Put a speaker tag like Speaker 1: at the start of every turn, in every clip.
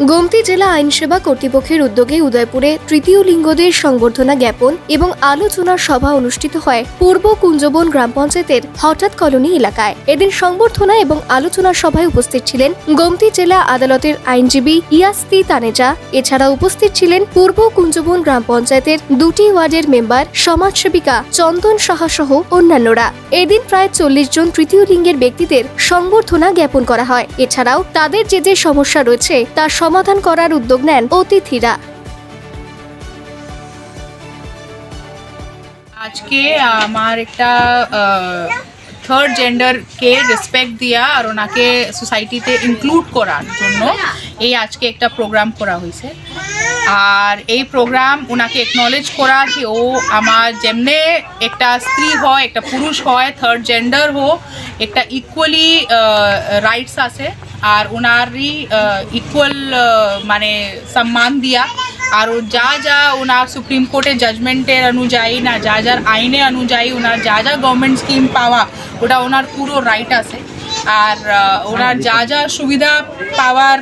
Speaker 1: গোমতি জেলা আইনসেবা কর্তৃপক্ষের উদ্যোগে উদয়পুরে তৃতীয় লিঙ্গদের সংবর্ধনা জ্ঞাপন এবং আলোচনার সভা অনুষ্ঠিত হয় পূর্ব কুঞ্জবন গ্রাম পঞ্চায়েতের হঠাৎ কলোনি এলাকায়। এদিন সংবর্ধনা এবং আলোচনা সভায় উপস্থিত ছিলেন গোমতি জেলা আদালতের আইনজীবী ইয়াস্তি তানেজা। এছাড়া উপস্থিত ছিলেন পূর্ব কুঞ্জবন গ্রাম পঞ্চায়েতের দুটি ওয়ার্ডের মেম্বার সমাজসেবিকা চন্দন সাহা সহ অন্যান্যরা। এদিন প্রায় চল্লিশ জন তৃতীয় লিঙ্গের ব্যক্তিদের সংবর্ধনা জ্ঞাপন করা হয়। এছাড়াও তাদের যে যে সমস্যা রয়েছে তার সমাধান করার উদ্যোগ নেন অতিথিরা।
Speaker 2: আজকে আমার একটা থার্ড জেন্ডারকে রেসপেক্ট দেওয়া আর ওনাকে সোসাইটিতে ইনক্লুড করার জন্য এই আজকে একটা প্রোগ্রাম করা হয়েছে। আর এই প্রোগ্রাম ওনাকে একনলেজ করা যে ও আমার যেমনে একটা স্ত্রী হয়, একটা পুরুষ হয় থার্ড জেন্ডার হোক, একটা ইকুয়ালি রাইটস আছে। আর ওনারই ইকুয়াল মানে সম্মান দিয়া। আর যা যা ওনার সুপ্রিম কোর্টের জাজমেন্টের অনুযায়ী না, যা যার আইনে অনুযায়ী ওনার যা যা গভর্নমেন্ট স্কিম পাওয়া, ওটা ওনার পুরো রাইট আছে। আর ওনার যা যা সুবিধা পাওয়ার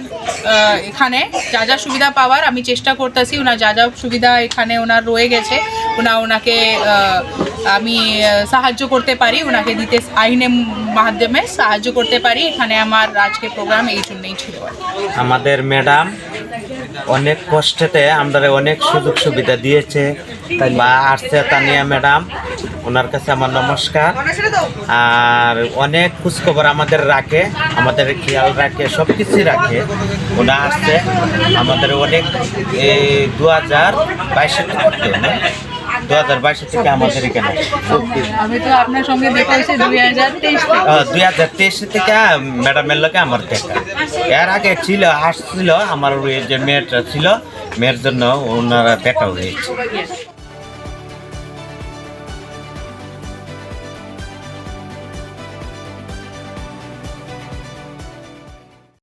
Speaker 2: এখানে, যা যা সুবিধা পাওয়ার, আমি চেষ্টা করতেছি ওনার যা যা সুবিধা এখানে ওনার রয়ে গেছে ওনা ওনাকে আমি সাহায্য করতে পারি, ওনাকে দিতে আইনের মাধ্যমে সাহায্য করতে পারি। এখানে আমার আজকে প্রোগ্রাম এই জন্যই ছিল
Speaker 3: আমাদের ম্যাডাম অনেক কষ্টেতে আমাদের অনেক সুযোগ সুবিধা দিয়েছে। বা আসছে তানিয়া ম্যাডাম, ওনার কাছে আমার নমস্কার। আর অনেক খোঁজখবর আমাদের রাখে, আমাদের খেয়াল রাখে সব কিছুই রাখে। ওনা আসছে, আমাদের অনেক দু হাজার বাইশে দু হাজার বাইশে থেকে আমাদের এখানে।
Speaker 2: আমি তো আপনার সঙ্গে দেখা হয়েছে দুই হাজার
Speaker 3: দুই হাজার তেইশ থেকে ম্যাডামের লোকে আমার দেখা। এর আগে ছিল আসছিল আমার ওই যে মেয়েটা ছিল মেয়ের জন্য ওনারা দেখা হয়েছে।